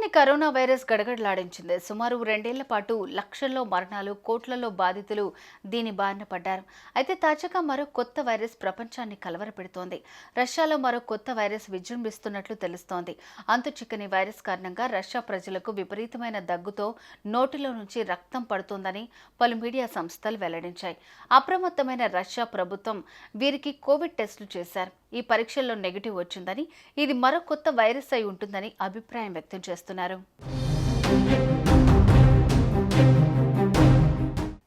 దేశాన్ని corona virus గడగడలాడించింది. సుమారు రెండేళ్ళ పాటు లక్షల్లో మరణాలు కోట్లలో బాధితులు దీని బారిన పడ్డారు. అయితే తాజాగా మరో కొత్త వైరస్ ప్రపంచాన్ని కలవరపెడుతోంది. రష్యాలో మరో కొత్త వైరస్ విజృంభిస్తున్నట్లు తెలుస్తోంది. అంతు చిక్కని వైరస్ కారణంగా రష్యా ప్రజలకు విపరీతమైన దగ్గుతో నోటిలో నుంచి రక్తం పడుతోందని పలు మీడియా సంస్థలు వెల్లడించాయి. అప్రమత్తమైన రష్యా ప్రభుత్వం వీరికి కోవిడ్ టెస్టులు చేశారు. ఈ పరీక్షల్లో నెగిటివ్ వచ్చిందని ఇది మరో కొత్త వైరస్ అయి ఉంటుందని అభిప్రాయం వ్యక్తం చేస్తున్నారు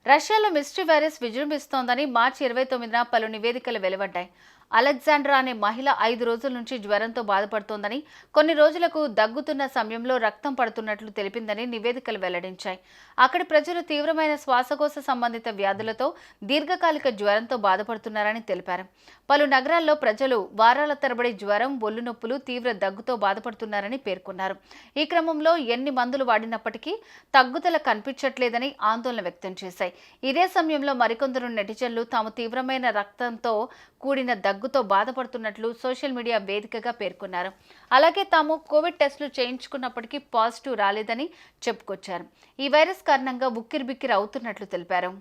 రష్యాలో మిస్ట్రీ వైరస్ విజృంభిస్తోందని మార్చి ఇరవై తొమ్మిదిన పలు నివేదికలు వెలువడ్డాయి. అలెగ్జాండ్రా అనే మహిళ ఐదు రోజుల నుంచి జ్వరంతో బాధపడుతోందని కొన్ని రోజులకు దగ్గుతున్న సమయంలో రక్తం పడుతున్నట్లు తెలిపిందని నివేదికలు వెల్లడించాయి. అక్కడి ప్రజలు తీవ్రమైన శ్వాసకోశ సంబంధిత వ్యాధులతో దీర్ఘకాలిక జ్వరంతో బాధపడుతున్నారని తెలిపారు. పలు నగరాల్లో ప్రజలు వారాల తరబడి జ్వరం ఒళ్ళు నొప్పులు తీవ్ర దగ్గుతో బాధపడుతున్నారని పేర్కొన్నారు. ఈ క్రమంలో ఎన్ని మందులు వాడినప్పటికీ తగ్గుదల కనిపించట్లేదని ఆందోళన వ్యక్తం చేశాయి. ఇదే సమయంలో మరికొందరు నెటిజన్లు తాము తీవ్రమైన రక్తంతో కూడిన దగ్గు దగ్గుతో బాధపడుతున్నట్లు సోషల్ మీడియా వేదికగా పేర్కొన్నారు. అలాగే తాము కోవిడ్ టెస్టులు చేయించుకున్నప్పటికీ పాజిటివ్ రాలేదని చెప్పుకొచ్చారు. ఈ వైరస్ కారణంగా ఉక్కిరిబిక్కిరి అవుతున్నట్లు తెలిపారు.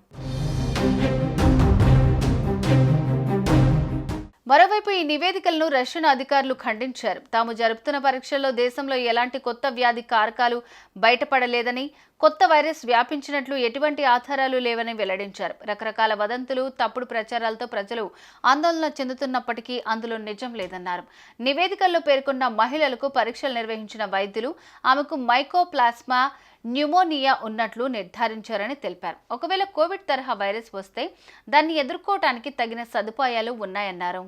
మరోవైపు ఈ నివేదికలను రష్యన్ అధికారులు ఖండించారు. తాము జరుపుతున్న పరీక్షల్లో దేశంలో ఎలాంటి కొత్త వ్యాధి కారకాలు బయటపడలేదని కొత్త వైరస్ వ్యాపించినట్లు ఎటువంటి ఆధారాలు లేవని వెల్లడించారు. రకరకాల వదంతులు తప్పుడు ప్రచారాలతో ప్రజలు ఆందోళన చెందుతున్నప్పటికీ అందులో నిజం లేదన్నారు. నివేదికల్లో పేర్కొన్న మహిళలకు పరీక్షలు నిర్వహించిన వైద్యులు ఆమెకు మైకోప్లాస్మా న్యూమోనియా ఉన్నట్లు నిర్ధారించారని తెలిపారు. ఒకవేళ కోవిడ్ తరహా వైరస్ వస్తే దాన్ని ఎదుర్కోవటానికి తగిన సదుపాయాలు ఉన్నాయన్నారు.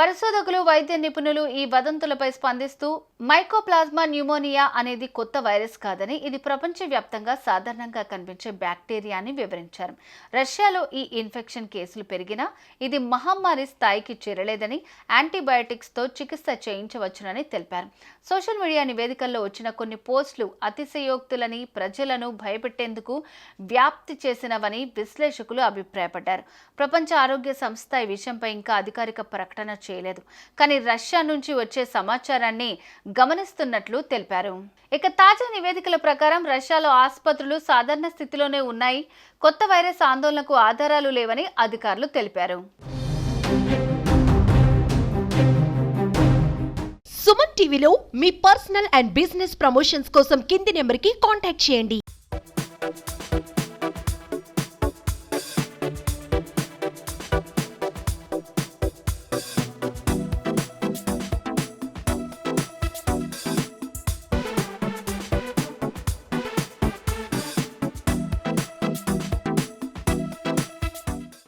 పరిశోధకులు వైద్య నిపుణులు ఈ వదంతులపై స్పందిస్తూ మైకోప్లాస్మా న్యూమోనియా అనేది కొత్త వైరస్ కాదని ఇది ప్రపంచవ్యాప్తంగా సాధారణంగా కనిపించే బ్యాక్టీరియా అని వివరించారు. రష్యాలో ఈ ఇన్ఫెక్షన్ కేసులు పెరిగినా ఇది మహమ్మారి స్థాయికి చేరలేదని యాంటీబయాటిక్స్తో చికిత్స చేయించవచ్చునని తెలిపారు. సోషల్ మీడియా నివేదికల్లో వచ్చిన కొన్ని పోస్టులు అతిశయోక్తులని ప్రజలను భయపెట్టేందుకు వ్యాప్తి చేసినవని విశ్లేషకులు అభిప్రాయపడ్డారు. ప్రపంచ ఆరోగ్య సంస్థ ఈ విషయంపై ఇంకా అధికారిక ప్రకటన చేయలేదు. కానీ రష్యా నుంచి వచ్చే సమాచారాన్ని గమనిస్తున్నట్లు తెలిపారు. ఇక తాజా నివేదికల ప్రకారం రష్యాలో ఆసుపత్రులు సాధారణ స్థితిలోనే ఉన్నాయి. కొత్త వైరస్ ఆందోళనకు ఆధారాలు లేవని అధికారులు తెలిపారు. సుమన్ టీవీలో మీ పర్సనల్ అండ్ బిజినెస్ ప్రమోషన్స్ కోసం కింది నెంబర్కి కాంటాక్ట్ చేయండి.